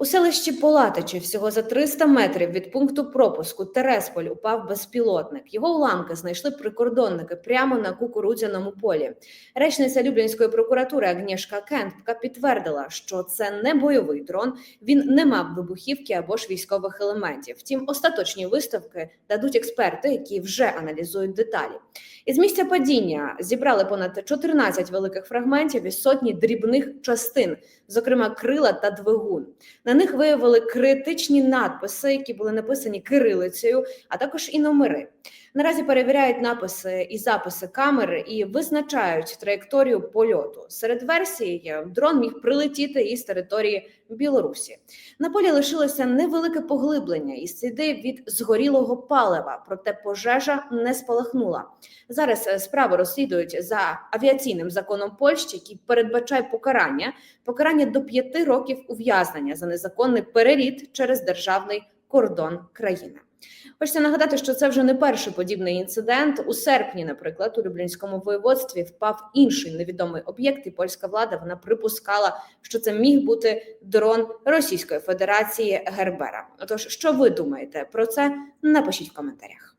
У селищі Полатичі всього за 300 метрів від пункту пропуску Тересполь упав безпілотник. Його уламки знайшли прикордонники прямо на кукурудзяному полі. Речниця Люблінської прокуратури Агнєшка Кентка підтвердила, що це не бойовий дрон, він не мав вибухівки або ж військових елементів. Втім, остаточні виставки дадуть експерти, які вже аналізують деталі. Із місця падіння зібрали понад 14 великих фрагментів і сотні дрібних частин, зокрема крила та двигун. На них виявили критичні надписи, які були написані кирилицею, а також і номери. Наразі перевіряють написи і записи камер і визначають траєкторію польоту. Серед версій е, дрон міг прилетіти із території Білорусі. На полі лишилося невелике поглиблення і сліди від згорілого палива, проте пожежа не спалахнула. Зараз е, справу розслідують за авіаційним законом Польщі, який передбачає покарання покарання до п'яти років ув'язнення за незаконний переліт через державний кордон країни. Хочеться нагадати, що це вже не перший подібний інцидент. У серпні, наприклад, у Люблінському воєводстві впав інший невідомий об'єкт, і польська влада вона припускала, що це міг бути дрон Російської Федерації Гербера. Отож, що ви думаєте про це? Напишіть в коментарях.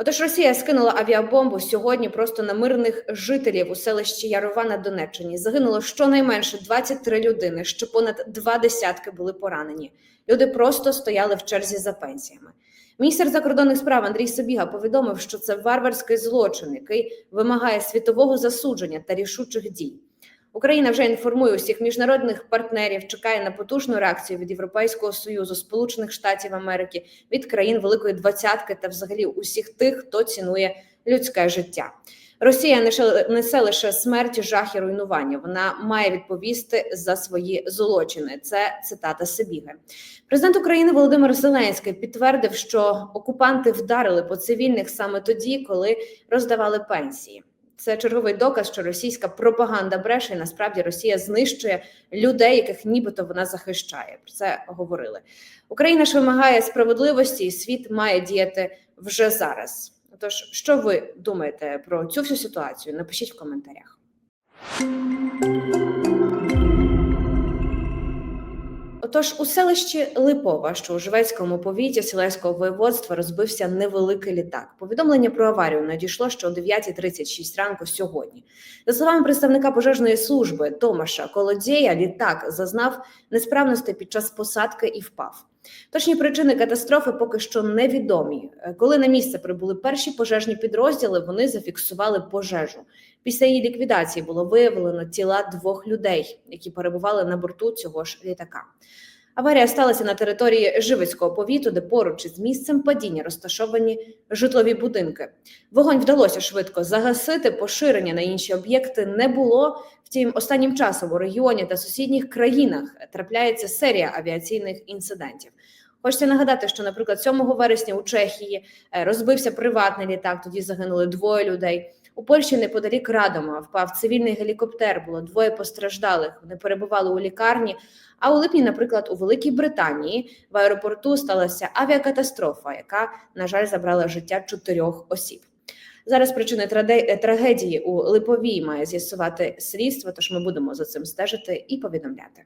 Отож, Росія скинула авіабомбу сьогодні просто на мирних жителів у селищі Ярова на Донеччині. Загинуло щонайменше 23 людини, що понад два десятки були поранені. Люди просто стояли в черзі за пенсіями. Міністр закордонних справ Андрій Собіга повідомив, що це варварський злочин, який вимагає світового засудження та рішучих дій. Україна вже інформує усіх міжнародних партнерів, чекає на потужну реакцію від Європейського союзу, Сполучених Штатів Америки, від країн Великої Двадцятки та взагалі усіх тих, хто цінує людське життя. Росія не несе лише смерть, жах і руйнування. Вона має відповісти за свої злочини. Це цитата Сибіги. Президент України Володимир Зеленський підтвердив, що окупанти вдарили по цивільних саме тоді, коли роздавали пенсії. Це черговий доказ, що російська пропаганда бреше. і Насправді Росія знищує людей, яких нібито вона захищає. Про це говорили. Україна ж вимагає справедливості, і світ має діяти вже зараз. Тож, що ви думаєте про цю всю ситуацію? Напишіть в коментарях. Отож, у селищі Липова, що у Жвецькому повіті Селеського воєводства розбився невеликий літак. Повідомлення про аварію надійшло ще о 9.36 ранку сьогодні. За словами представника пожежної служби Томаша Колодєя, літак зазнав несправності під час посадки і впав. Точні причини катастрофи поки що невідомі. Коли на місце прибули перші пожежні підрозділи, вони зафіксували пожежу. Після її ліквідації було виявлено тіла двох людей, які перебували на борту цього ж літака. Аварія сталася на території Живицького повіту, де поруч із місцем падіння розташовані житлові будинки. Вогонь вдалося швидко загасити. Поширення на інші об'єкти не було. Втім, останнім часом у регіоні та сусідніх країнах трапляється серія авіаційних інцидентів. Хочеться нагадати, що, наприклад, 7 вересня у Чехії розбився приватний літак. Тоді загинули двоє людей. У Польщі неподалік Радома впав цивільний гелікоптер. Було двоє постраждалих. Вони перебували у лікарні. А у липні, наприклад, у Великій Британії в аеропорту сталася авіакатастрофа, яка, на жаль, забрала життя чотирьох осіб. Зараз причини трагедії у Липовій має з'ясувати слідство. Тож ми будемо за цим стежити і повідомляти.